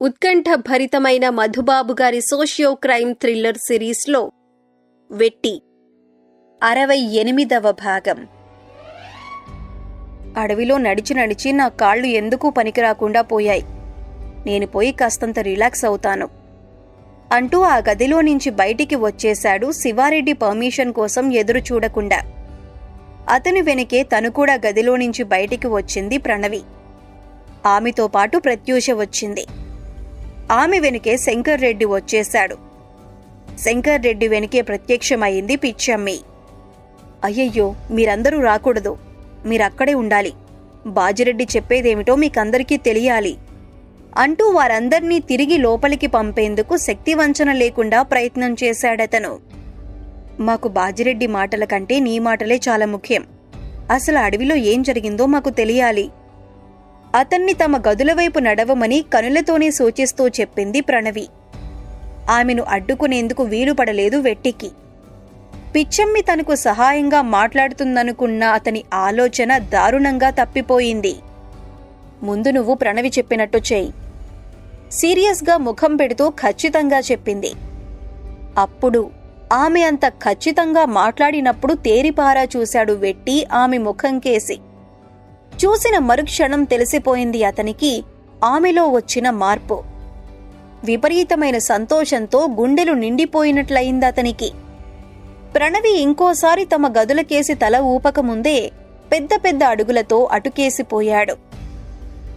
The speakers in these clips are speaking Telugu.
ఉత్కంఠ భరితమైన మధుబాబు గారి సోషియో క్రైమ్ థ్రిల్లర్ సిరీస్లో వెట్టి. అరవై ఎనిమిదవ భాగం. అడవిలో నడిచి నడిచి నా కాళ్ళు ఎందుకు పనికిరాకుండా పోయాయి. నేను పోయి కాస్తంత రిలాక్స్ అవుతాను. అంటూ ఆ గదిలో నుంచి బయటికి వచ్చేశాడు శివారెడ్డి పర్మిషన్ కోసం ఎదురు చూడకుండా. అతని వెనకే తను కూడా గదిలో నుంచి బయటికి వచ్చింది ప్రణవి. ఆమెతో పాటు ప్రత్యూష వచ్చింది. ఆమె వెనుకే శంకర్ రెడ్డి వచ్చేశాడు. శంకర్ రెడ్డి వెనుకే ప్రత్యక్షమైంది పిచ్చమ్మి. అయ్యయ్యో మీరందరూ రాకూడదు. మీరక్కడే ఉండాలి. బాజిరెడ్డి చెప్పేదేమిటో మీకందరికీ తెలియాలి. అంటూ వారందర్నీ తిరిగి లోపలికి పంపేందుకు శక్తివంచన లేకుండా ప్రయత్నం చేశాడతను. మాకు బాజిరెడ్డి మాటల కంటే నీ మాటలే చాలా ముఖ్యం. అసలు అడవిలో ఏం జరిగిందో మాకు తెలియాలి. అతన్ని తమ గదుల వైపు నడవమని కనులతోనే సూచిస్తూ చెప్పింది ప్రణవి. ఆమెను అడ్డుకునేందుకు వీలుపడలేదు వెట్టికి. పిచ్చమ్మి తనకు సహాయంగా మాట్లాడుతుందనుకున్న అతని ఆలోచన దారుణంగా తప్పిపోయింది. ముందు నువ్వు ప్రణవి చెప్పినట్టు చేయి. సీరియస్గా ముఖం పెడుతూ ఖచ్చితంగా చెప్పింది. అప్పుడు ఆమె అంత ఖచ్చితంగా మాట్లాడినప్పుడు తేరిపారా చూశాడు వెట్టి ఆమె ముఖం కేసి. చూసిన మరుక్షణం తెలిసిపోయింది అతనికి. ఆమెలో వచ్చిన మార్పు. విపరీతమైన సంతోషంతో గుండెలు నిండిపోయినట్లయింది అతనికి. ప్రణవి ఇంకోసారి తమ గదులకేసి తల ఊపకముందే పెద్ద పెద్ద అడుగులతో అటుకేసిపోయాడు.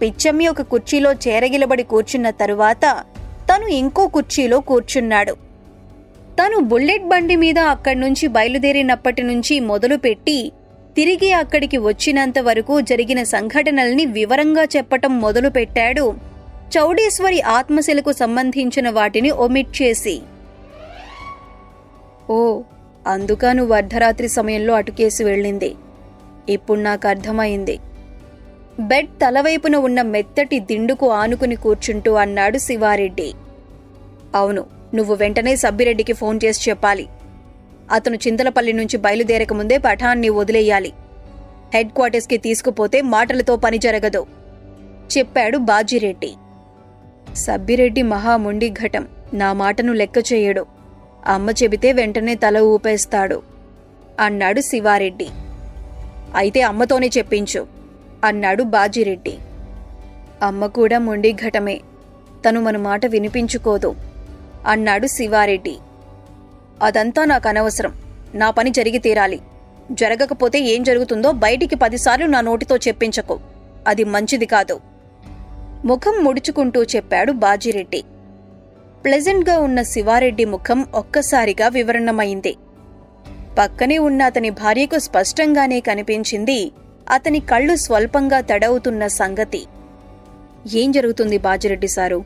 పిచ్చమ్మి ఒక కుర్చీలో చేరగిలబడి కూర్చున్న తరువాత తను ఇంకో కుర్చీలో కూర్చున్నాడు. తను బుల్లెట్ బండి మీద అక్కడి నుంచి బయలుదేరినప్పటి నుంచి మొదలుపెట్టి తిరిగి అక్కడికి వచ్చినంత వరకు జరిగిన సంఘటనల్ని వివరంగా చెప్పటం మొదలుపెట్టాడు. చౌడేశ్వరి ఆత్మశిలకు సంబంధించిన వాటిని ఒమిట్ చేసి ఓ అందుక నువ్వు అర్ధరాత్రి సమయంలో అటుకేసి వెళ్ళింది. ఇప్పుడు నాకు అర్థమైంది. బెడ్ తలవైపున ఉన్న మెత్తటి దిండుకు ఆనుకుని కూర్చుంటూ అన్నాడు శివారెడ్డి. అవును నువ్వు వెంటనే సబ్బిరెడ్డికి ఫోన్ చేసి చెప్పాలి. అతను చింతలపల్లి నుంచి బయలుదేరక ముందే పఠాన్ని వదిలేయాలి. హెడ్ క్వార్టర్స్కి తీసుకుపోతే మాటలతో పని జరగదు చెప్పాడు బాజిరెడ్డి. సబ్బిరెడ్డి మహాముండి ఘటం నా మాటను లెక్క చేయడు. అమ్మ చెబితే వెంటనే తల ఊపేస్తాడు అన్నాడు శివారెడ్డి. అయితే అమ్మతోనే చెప్పించు అన్నాడు బాజిరెడ్డి. అమ్మ కూడా మొండి ఘటమే తను మన మాట వినిపించుకోదు అన్నాడు శివారెడ్డి. అదంతా నాకు అనవసరం. నా పని జరిగి తీరాలి. జరగకపోతే ఏం జరుగుతుందో బయటికి పదిసార్లు నా నోటితో చెప్పించకు. అది మంచిది కాదు. ముఖం ముడుచుకుంటూ చెప్పాడు బాజిరెడ్డి. ప్లెజెంట్గా ఉన్న శివారెడ్డి ముఖం ఒక్కసారిగా వివరణమైంది. పక్కనే ఉన్న అతని భార్యకు స్పష్టంగానే కనిపించింది అతని కళ్ళు స్వల్పంగా తడవుతున్న సంగతి. ఏం జరుగుతుంది బాజిరెడ్డి సారు?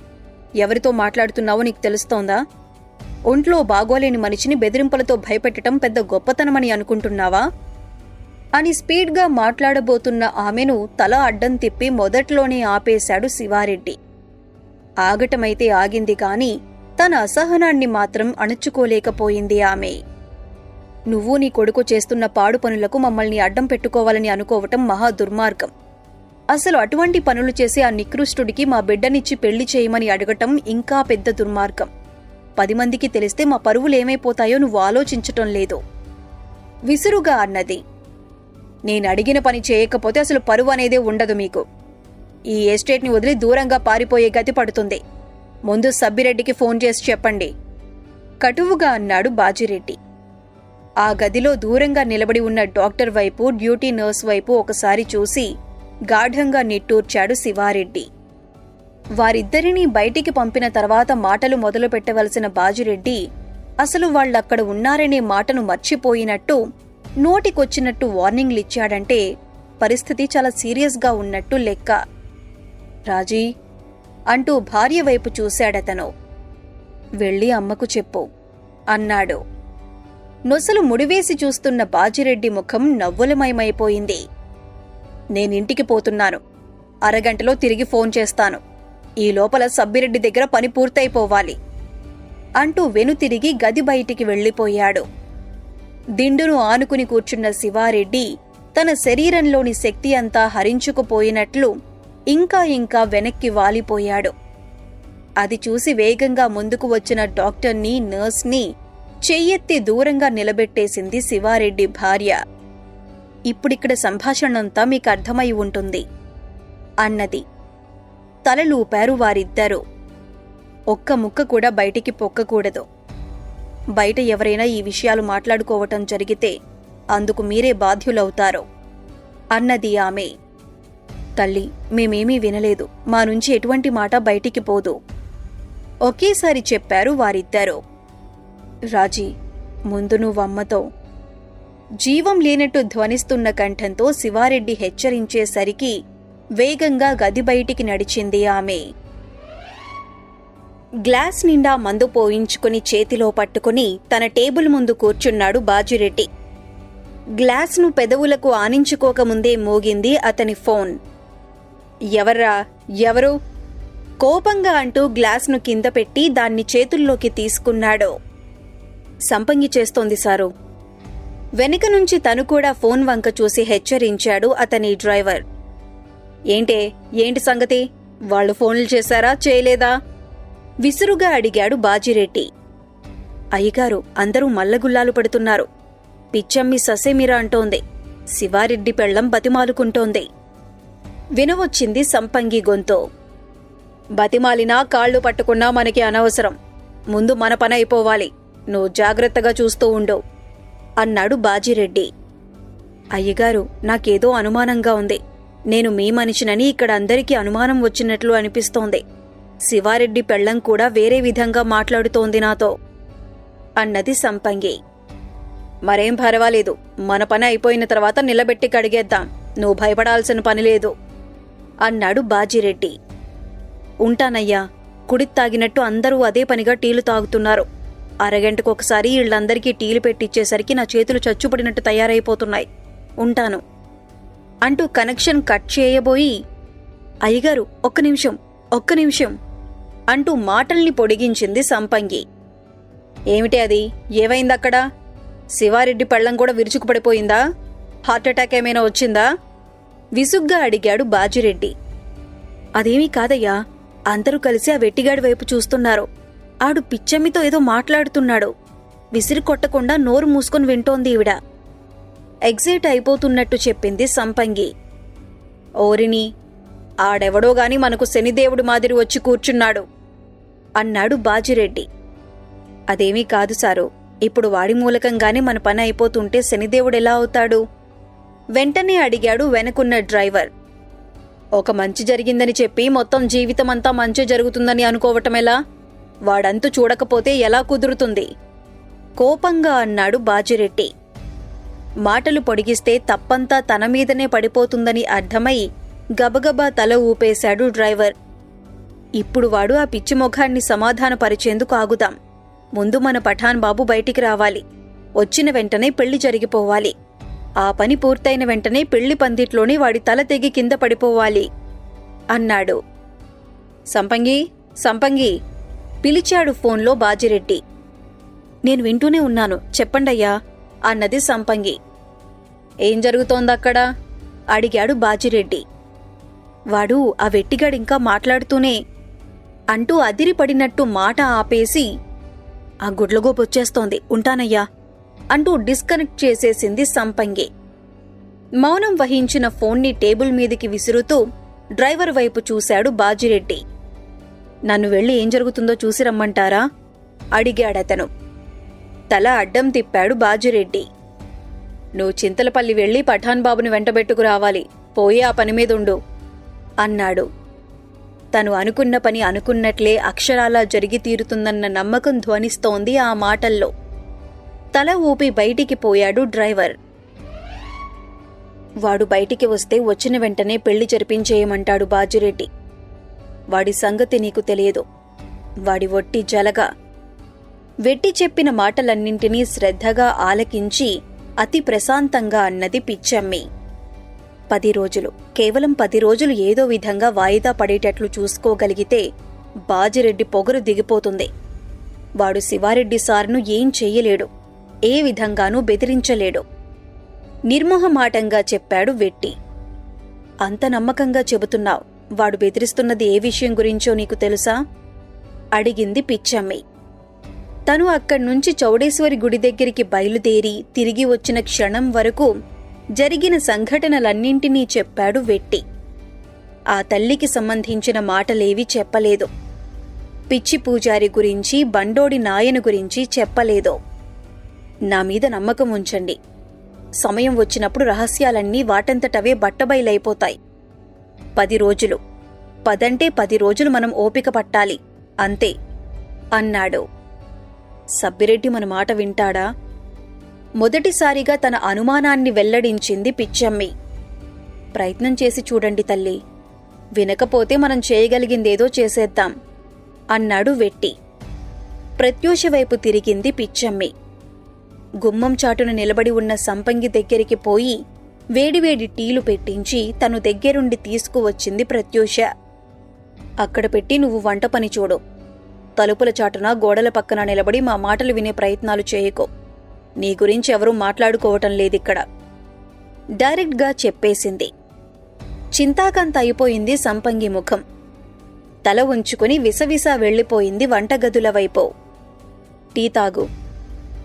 ఎవరితో మాట్లాడుతున్నావో నీకు తెలుస్తోందా? ఒంట్లో బాగోలేని మనిషిని బెదిరింపులతో భయపెట్టడం పెద్ద గొప్పతనమని అనుకుంటున్నావా? అని స్పీడ్గా మాట్లాడబోతున్న ఆమెను తల అడ్డం తిప్పి మొదట్లోనే ఆపేశాడు శివారెడ్డి. ఆగటమైతే ఆగింది కాని తన అసహనాన్ని మాత్రం అణుచుకోలేకపోయింది ఆమె. నువ్వు నీ కొడుకు చేస్తున్న పాడు పనులకు మమ్మల్ని అడ్డం పెట్టుకోవాలని అనుకోవటం మహా దుర్మార్గం. అసలు అటువంటి పనులు చేసే ఆ నికృష్టుడికి మా బిడ్డనిచ్చి పెళ్ళి చేయమని అడగటం ఇంకా పెద్ద దుర్మార్గం. పది మందికి తెలిస్తే మా పరువులేమైపోతాయో నువ్వు ఆలోచించటం లేదు. విసురుగా అన్నది. నేను అడిగిన పని చేయకపోతే అసలు పరువు అనేదే ఉండదు మీకు. ఈ ఎస్టేట్ని వదిలి దూరంగా పారిపోయే గతి పడుతుంది. ముందు సబ్బిరెడ్డికి ఫోన్ చేసి చెప్పండి. కటువుగా అన్నాడు బాజిరెడ్డి. ఆ గదిలో దూరంగా నిలబడి ఉన్న డాక్టర్ వైపు డ్యూటీ నర్స్ వైపు ఒకసారి చూసి గాఢంగా నిట్టూర్చాడు శివారెడ్డి. వారిద్దరినీ బయటికి పంపిన తర్వాత మాటలు మొదలు పెట్టవలసిన బాజిరెడ్డి అసలు వాళ్ళక్కడ ఉన్నారనే మాటను మర్చిపోయినట్టు నోటికొచ్చినట్టు వార్నింగ్లిచ్చాడంటే పరిస్థితి చాలా సీరియస్గా ఉన్నట్టు లెక్క. రాజీ అంటూ భార్య వైపు చూశాడతను. వెళ్ళి అమ్మకు చెప్పు అన్నాడు. నొసలు ముడివేసి చూస్తున్న బాజిరెడ్డి ముఖం నవ్వులమయమైపోయింది. నేనింటికి పోతున్నాను. అరగంటలో తిరిగి ఫోన్ చేస్తాను. ఈ లోపల సబ్బిరెడ్డి దగ్గర పని పూర్తయిపోవాలి అంటూ వెనుతిరిగి గది బయటికి వెళ్ళిపోయాడు. దిండును ఆనుకుని కూర్చున్న శివారెడ్డి తన శరీరంలోని శక్తి అంతా హరించుకుపోయినట్లు ఇంకా ఇంకా వెనక్కి వాలిపోయాడు. అది చూసి వేగంగా ముందుకు వచ్చిన డాక్టర్ని నర్స్ని చెయ్యెత్తి దూరంగా నిలబెట్టేసింది శివారెడ్డి భార్య. ఇప్పుడిక్కడ సంభాషణంతా మీకు అర్థమై ఉంటుంది అన్నది. తలలూపారు వారిద్దరూ. ఒక్క ముక్క కూడా బయటికి పొక్కకూడదు. బయట ఎవరైనా ఈ విషయాలు మాట్లాడుకోవటం జరిగితే అందుకు మీరే బాధ్యులవుతారు. అన్నది ఆమె. తల్లి మేమేమీ వినలేదు. మా నుంచి ఎటువంటి మాట బయటికి పోదు. ఒకేసారి చెప్పారు వారిద్దరూ. రాజీ ముందు నువ్వమ్మతో. జీవం లేనట్టు ధ్వనిస్తున్న కంఠంతో శివారెడ్డి హెచ్చరించేసరికి వేగంగా గది బయటికి నడిచింది ఆమె. గ్లాస్ నిండా మందు పోయించుకుని చేతిలో పట్టుకుని తన టేబుల్ ముందు కూర్చున్నాడు బాజిరెడ్డి. గ్లాస్ను పెదవులకు ఆనించుకోకముందే మోగింది అతని ఫోన్. ఎవర్రా? ఎవరు? కోపంగా అంటూ గ్లాస్ను కింద పెట్టి దాన్ని చేతుల్లోకి తీసుకున్నాడు. సంపంగి చేస్తోంది సారు. వెనుక నుంచి తను కూడా ఫోన్ వంక చూసి హెచ్చరించాడు అతని డ్రైవర్. ఏంటే ఏంటి సంగతి? వాళ్ళు ఫోన్లు చేశారా చేయలేదా? విసురుగా అడిగాడు బాజిరెడ్డి. అయ్యగారు అందరూ మల్లగుల్లాలు పడుతున్నారు. పిచ్చమ్మి ససేమిరా అంటోంది. శివారెడ్డి పెళ్ళం బతిమాలుకుంటోంది. వినవచ్చింది సంపంగి గొంతు. బతిమాలినా కాళ్ళు పట్టుకున్నా మనకి అనవసరం. ముందు మన పనైపోవాలి నువ్వు జాగ్రత్తగా చూస్తూ ఉండు. అన్నాడు బాజిరెడ్డి. అయ్యగారు నాకేదో అనుమానంగా ఉంది. నేను మీ మనిషినని ఇక్కడ అందరికీ అనుమానం వచ్చినట్లు అనిపిస్తోంది. శివారెడ్డి పెళ్ళం కూడా వేరే విధంగా మాట్లాడుతోంది నాతో. అన్నది సంపంగి. మరేం పర్వాలేదు మన పని అయిపోయిన తర్వాత నిలబెట్టి కడిగేద్దాం నువ్వు భయపడాల్సిన పని లేదు అన్నాడు బాజిరెడ్డి. ఉంటానయ్యా కుడి తాగినట్టు అందరూ అదే పనిగా టీలు తాగుతున్నారు. అరగంటకొకసారి వీళ్ళందరికీ టీలు పెట్టిచ్చేసరికి నా చేతులు చచ్చుపడినట్టు తయారైపోతున్నాయి. ఉంటాను. అంటూ కనెక్షన్ కట్ చేయబోయి అయ్యగారు ఒక్క నిమిషం ఒక్క నిమిషం అంటూ మాటల్ని పొడిగించింది సంపంగి. ఏమిటి అది? ఏవైందక్కడ శివారెడ్డి పళ్ళం కూడా విరుచుకుపడిపోయిందా? హార్ట్అటాక్ ఏమైనా వచ్చిందా? విసుగ్గా అడిగాడు బాజిరెడ్డి. అదేమీ కాదయ్యా అందరూ కలిసి ఆ వెట్టిగాడి వైపు చూస్తున్నారు. ఆడు పిచ్చమ్మితో ఏదో మాట్లాడుతున్నాడు. విసిరి కొట్టకుండా నోరు మూసుకొని వింటోంది ఈవిడ. ఎగ్జైట్ అయిపోతున్నట్టు చెప్పింది సంపంగి. ఓరిని ఆడెవడో గాని మనకు శనిదేవుడు మాదిరి వచ్చి కూర్చున్నాడు అన్నాడు బాజిరెడ్డి. అదేమీ కాదు సారు ఇప్పుడు వాడి మూలకంగానే మన పని అయిపోతుంటే శనిదేవుడెలా అవుతాడు? వెంటనే అడిగాడు వెనకున్న డ్రైవర్. ఒక మంచి జరిగిందని చెప్పి మొత్తం జీవితమంతా మంచి జరుగుతుందని అనుకోవటమెలా? వాడంతు చూడకపోతే ఎలా కుదురుతుంది? కోపంగా అన్నాడు బాజిరెడ్డి. మాటలు పొడిగిస్తే తప్పంతా తన మీదనే పడిపోతుందని అర్థమై గబగబా తల ఊపేశాడు డ్రైవర్. ఇప్పుడు వాడు ఆ పిచ్చి మొఖాన్ని సమాధానపరిచేందుకు ఆగుదాం. ముందు మన పఠాన్ బాబు బయటికి రావాలి. వచ్చిన వెంటనే పెళ్ళి జరిగిపోవాలి. ఆ పని పూర్తయిన వెంటనే పెళ్ళి పందిట్లోనే వాడి తల తెగి కింద పడిపోవాలి అన్నాడు. సంపంగి సంపంగి పిలిచాడు ఫోన్లో బాజిరెడ్డి. నేను వింటూనే ఉన్నాను. చెప్పండయ్యా. అన్నది సంపంగి. ఏం జరుగుతోందక్కడ? అడిగాడు బాజిరెడ్డి. వాడు ఆ వెట్టిగాడింకా మాట్లాడుతూనే అంటూ అదిరిపడినట్టు మాట ఆపేసి ఆ గుడ్లగోపొచ్చేస్తోంది ఉంటానయ్యా అంటూ డిస్కనెక్ట్ చేసేసింది సంపంగి. మౌనం వహించిన ఫోన్ని టేబుల్ మీదికి విసురుతూ డ్రైవర్ వైపు చూశాడు బాజిరెడ్డి. నన్ను వెళ్ళి ఏం జరుగుతుందో చూసి రమ్మంటారా? అడిగాడతను. తల అడ్డం తిప్పాడు బాజిరెడ్డి. నువ్వు చింతలపల్లి వెళ్ళి పఠాన్ బాబుని వెంటబెట్టుకు రావాలి. పోయి ఆ పని మీదుండు అన్నాడు. తను అనుకున్న పని అనుకున్నట్లే అక్షరాలా జరిగి తీరుతుందన్న నమ్మకం ధ్వనిస్తోంది ఆ మాటల్లో. తల ఊపి బయటికి పోయాడు డ్రైవర్. వాడు బయటికి వస్తే వచ్చిన వెంటనే పెళ్ళి జరిపించేయమంటాడు బాజిరెడ్డి. వాడి సంగతి నీకు తెలియదు. వాడి ఒట్టి జలగా. వెట్టి చెప్పిన మాటలన్నింటినీ శ్రద్ధగా ఆలకించి అతి ప్రశాంతంగా అన్నది పిచ్చమ్మి. పది రోజులు కేవలం పది రోజులు ఏదో విధంగా వాయిదా పడేటట్లు చూసుకోగలిగితే బాజిరెడ్డి పొగరు దిగిపోతుంది. వాడు శివారెడ్డి సార్ను ఏం చెయ్యలేడు ఏ విధంగానూ బెదిరించలేడు. నిర్మోహమాటంగా చెప్పాడు వెట్టి. అంత నమ్మకంగా చెబుతున్నావు వాడు బెదిరిస్తున్నది ఏ విషయం గురించో నీకు తెలుసా? అడిగింది పిచ్చమ్మి. తను అక్కడి నుంచి చౌడేశ్వరి గుడి దగ్గరికి బయలుదేరి తిరిగి వచ్చిన క్షణం వరకు జరిగిన సంఘటనలన్నింటినీ చెప్పాడు వెట్టి. ఆ తల్లికి సంబంధించిన మాటలేవి చెప్పలేదు. పిచ్చి పూజారి గురించి బండోడి నాయన గురించి చెప్పలేదు. నా మీద నమ్మకం ఉంచండి. సమయం వచ్చినప్పుడు రహస్యాలన్నీ వాటంతటవే బట్టబయలైపోతాయి. పది రోజులు. పదంటే పది రోజులు మనం ఓపిక పట్టాలి. అంతే అన్నాడు. సబ్బిరెడ్డి మన మాట వింటాడా? మొదటిసారిగా తన అనుమానాన్ని వెల్లడించింది పిచ్చమ్మి. ప్రయత్నం చేసి చూడండి తల్లి. వినకపోతే మనం చేయగలిగిందేదో చేసేద్దాం అన్నాడు వెట్టి. ప్రత్యూష వైపు తిరిగింది పిచ్చమ్మి. గుమ్మం చాటున నిలబడి ఉన్న సంపంగి దగ్గరికి పోయి వేడివేడి టీలు పెట్టించి తను దగ్గరుండి తీసుకువచ్చింది ప్రత్యూష. అక్కడ పెట్టి నువ్వు వంట పని చూడు. తలుపుల చాటున గోడల పక్కన నిలబడి మా మాటలు వినే ప్రయత్నాలు చేయకో. నీ గురించి ఎవరూ మాట్లాడుకోవటం లేదిక్కడ. డైరెక్ట్గా చెప్పేసింది. చింతాకంత అయిపోయింది సంపంగి ముఖం. తల ఉంచుకుని విసవిసా వెళ్ళిపోయింది వంటగదుల వైపు. టీ తాగు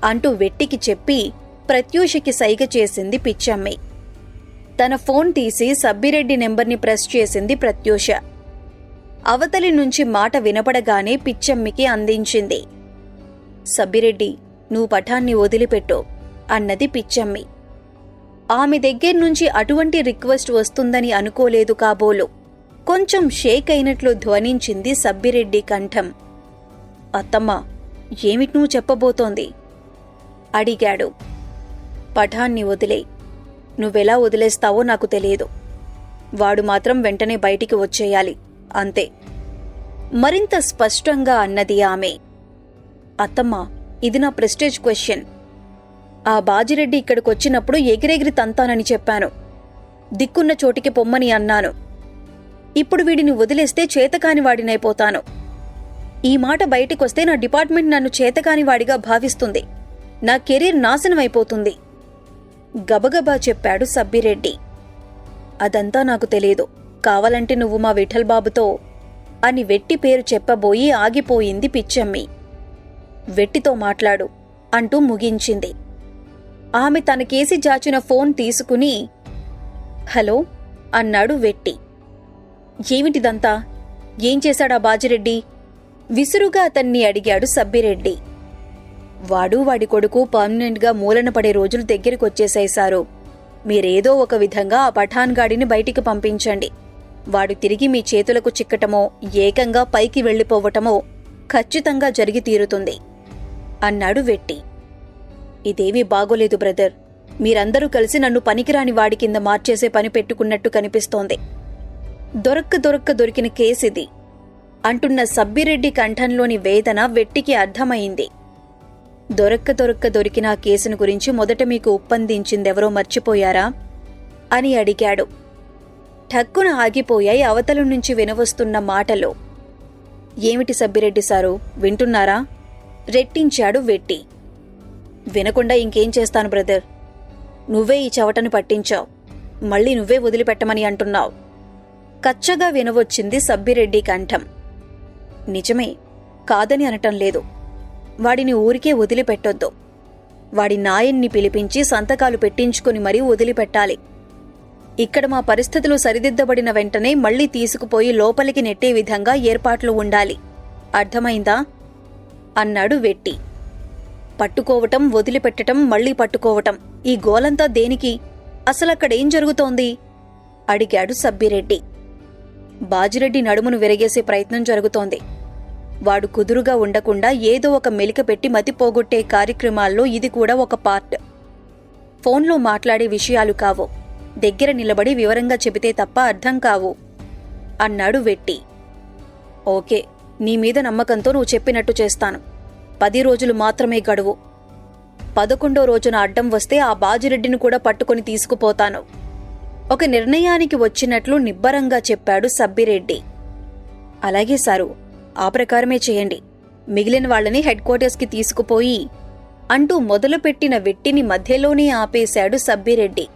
అంటూ వెట్టికి చెప్పి ప్రత్యూషకి సైగ చేసింది పిచ్చమ్మి. తన ఫోన్ తీసి సబ్బిరెడ్డి నెంబర్ని ప్రెస్ చేసింది ప్రత్యూష. అవతలి నుంచి మాట వినపడగానే పిచ్చమ్మికి అందించింది. సబ్బిరెడ్డి నువ్వు పఠాన్ని వదిలిపెట్టు అన్నది పిచ్చమ్మి. ఆమె దగ్గర్నుంచి అటువంటి రిక్వెస్ట్ వస్తుందని అనుకోలేదు కాబోలు. కొంచెం షేక్ అయినట్లు ధ్వనించింది సబ్బిరెడ్డి కంఠం. అత్తమ్మ ఏమిటి నువ్వు చెప్పబోతోంది? అడిగాడు. పఠాన్ని వదిలే. నువ్వెలా వదిలేస్తావో నాకు తెలియదు. వాడు మాత్రం వెంటనే బయటికి వచ్చేయాలి. అంతే. మరింత స్పష్టంగా అన్నది ఆమె. అత్తమ్మ ఇది నా ప్రెస్టేజ్ క్వశ్చన్. ఆ బాజిరెడ్డి ఇక్కడికి వచ్చినప్పుడు ఎగిరెగిరి తంతానని చెప్పాను. దిక్కున్న చోటికి పొమ్మని అన్నాను. ఇప్పుడు వీడిని వదిలేస్తే చేతకాని వాడినైపోతాను. ఈ మాట బయటికొస్తే నా డిపార్ట్మెంట్ నన్ను చేతకాని వాడిగా భావిస్తుంది. నా కెరీర్ నాశనమైపోతుంది. గబగబా చెప్పాడు సబ్బిరెడ్డి. అదంతా నాకు తెలియదు. కావాలంటే నువ్వు మా విఠల్ బాబుతో అని వెట్టి పేరు చెప్పబోయి ఆగిపోయింది పిచ్చమ్మి. వెట్టితో మాట్లాడు అంటూ ముగించింది. ఆమె తనకేసి జాచిన ఫోన్ తీసుకుని హలో అన్నాడు వెట్టి. ఏమిటిదంతా? ఏం చేశాడా బాజిరెడ్డి? విసురుగా అతన్ని అడిగాడు సబ్బిరెడ్డి. వాడు వాడి కొడుకు పర్మనెంట్గా మూలన పడే రోజులు దగ్గరికొచ్చేశాయి సారు. మీరేదో ఒక విధంగా ఆ పఠాన్ గాడిని బయటికి పంపించండి. వాడు తిరిగి మీ చేతులకు చిక్కటమో ఏకంగా పైకి వెళ్ళిపోవటమో ఖచ్చితంగా జరిగి తీరుతుంది అన్నాడు వెట్టి. ఇదేమీ బాగోలేదు బ్రదర్. మీరందరూ కలిసి నన్ను పనికిరాని వాడి కింద మార్చేసే పని పెట్టుకున్నట్టు కనిపిస్తోంది. దొరక్క దొరక్క దొరికిన కేసిది అంటున్న సబ్బిరెడ్డి కంఠంలోని వేదన వెట్టికి అర్థమైంది. దొరక్క దొరక్క దొరికిన ఆ కేసును గురించి మొదట మీకు ఒప్పందించిందెవరో మర్చిపోయారా? అని అడిగాడు. ఠక్కున ఆగిపోయాయి అవతల నుంచి వినవస్తున్న మాటలు. ఏమిటి సబ్బిరెడ్డి సారు? వింటున్నారా? రెట్టించాడు వెట్టి. వినకుండా ఇంకేం చేస్తాను బ్రదర్? నువ్వే ఈ చవటను పట్టించావు. మళ్ళీ నువ్వే వదిలిపెట్టమని అంటున్నావు. కచ్చగా వినవచ్చింది సబ్బిరెడ్డి కంఠం. నిజమే కాదని అనటం లేదు. వాడిని ఊరికే వదిలిపెట్టొద్దు. వాడి నాయన్ని పిలిపించి సంతకాలు పెట్టించుకుని మరీ వదిలిపెట్టాలి. ఇక్కడ మా పరిస్థితులు సరిదిద్దబడిన వెంటనే మళ్ళీ తీసుకుపోయి లోపలికి నెట్టే విధంగా ఏర్పాట్లు ఉండాలి. అర్థమైందా? అన్నాడు వెట్టి. పట్టుకోవటం వదిలిపెట్టటం మళ్ళీ పట్టుకోవటం. ఈ గోలంతా దేనికి? అసలక్కడేం జరుగుతోంది? అడిగాడు సబ్బిరెడ్డి. బాజిరెడ్డి నడుమును విరగేసే ప్రయత్నం జరుగుతోంది. వాడు కుదురుగా ఉండకుండా ఏదో ఒక మెలిక పెట్టి మతిపోగొట్టే కార్యక్రమాల్లో ఇది కూడా ఒక పార్ట్. ఫోన్లో మాట్లాడే విషయాలు కావు. దగ్గర నిలబడి వివరంగా చెబితే తప్ప అర్థం కావు. అన్నాడు వెట్టి. ఓకే నీ మీద నమ్మకంతో నువ్వు చెప్పినట్టు చేస్తాను. పది రోజులు మాత్రమే గడువు. పదకొండో రోజున అడ్డం వస్తే ఆ బాజిరెడ్డిని కూడా పట్టుకొని తీసుకుపోతాను. ఒక నిర్ణయానికి వచ్చినట్లు నిబ్బరంగా చెప్పాడు సబ్బిరెడ్డి. అలాగే సారు ఆ ప్రకారమే చేయండి. మిగిలిన వాళ్ళని హెడ్ క్వార్టర్స్కి తీసుకుపోయి అంటూ మొదలుపెట్టిన వెట్టిని మధ్యలోనే ఆపేశాడు సబ్బిరెడ్డి.